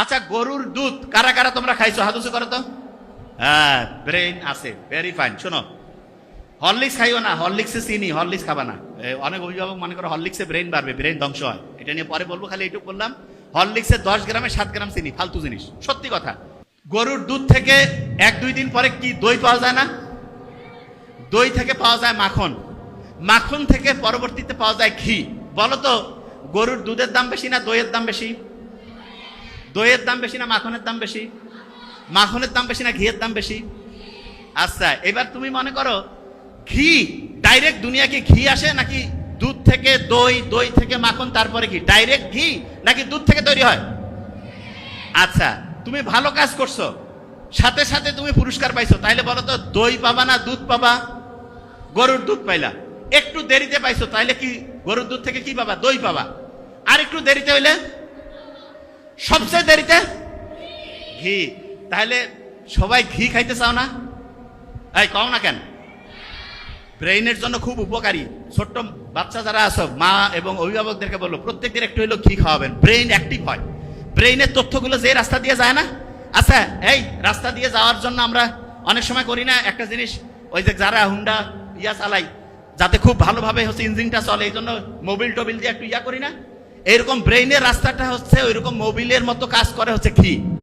আচ্ছা গরুর দুধ কারা কারা তোমরা খাইছো? হাত করো তো। হ্যাঁ ব্রেইন আছে ভেরি ফাইন শোনো। হরলিক্স খাইও না, হরলিক্সে চিনি, হরলিক্স খাবা না। অনেক অভিভাবক মনে করো হরলিক্সে ব্রেন বাড়বে ব্রেন ধ্বংস হয়। এটা নিয়ে পরে বলব, খালি এইটুকু বললাম। হরলিক্সে দশ গ্রামে সাত গ্রাম চিনি, ফালতু জিনিস, সত্যি কথা। গরুর দুধ থেকে এক দুই দিন পরে কি দই পাওয়া যায় না? দই থেকে পাওয়া যায় মাখন। মাখন থেকে পরবর্তীতে পাওয়া যায় ঘি। বলো তো, গরুর দুধের দাম বেশি না দইয়ের দাম বেশি? দইয়ের দাম বেশি না মাখনের দাম বেশি? মাখনের দাম বেশি না ঘিয়ের দাম বেশি? আচ্ছা এবার তুমি মনে করো, ঘি ডাইরেক্ট দুনিয়াকে ঘি আসে নাকি দুধ থেকে দই দই থেকে মাখন, তারপরে ঘি? ডাইরেক্ট ঘি নাকি দুধ থেকে তৈরি হয়? আচ্ছা তুমি ভালো কাজ করছ, সাথে সাথে তুমি পুরস্কার পাইছো, তাইলে বলো তো, দই পাবা না দুধ পাবা? গরুর দুধ পাইলা। একটু দেরিতে পাইছো, তাইলে কি গরুর দুধ থেকে কি পাবা? দই পাবা। আর একটু দেরিতে হইলে সবচেয়ে দেরিতে? ঘি। তাহলে সবাই ঘি খাইতে চাও না? এই, কও না কেন? ব্রেইনের জন্য খুব উপকারী। ছোট্ট বাচ্চা যারা আছো, মা এবং অভিভাবকদেরকে বলল প্রত্যেক দিন একটু হইলেও ঘি খাওয়াবেন। ব্রেইন অ্যাক্টিভ হয়। ব্রেইনের তথ্যগুলো যে রাস্তা দিয়ে যায় না? আচ্ছা এই, রাস্তা দিয়ে যাওয়ার জন্য আমরা অনেক সময় করি না? একটা জিনিস, ওই যে যারা হুন্ডা ইয়া চালাই যাতে খুব ভালোভাবে হচ্ছে ইঞ্জিনটা চলে, এই জন্য মোবিল টোবিল দিয়ে একটু ইয়া করি না? এরকম ব্রেইনের রাস্তাটা হচ্ছে ওইরকম মোবিলের মতো কাজ করে হচ্ছে ঘি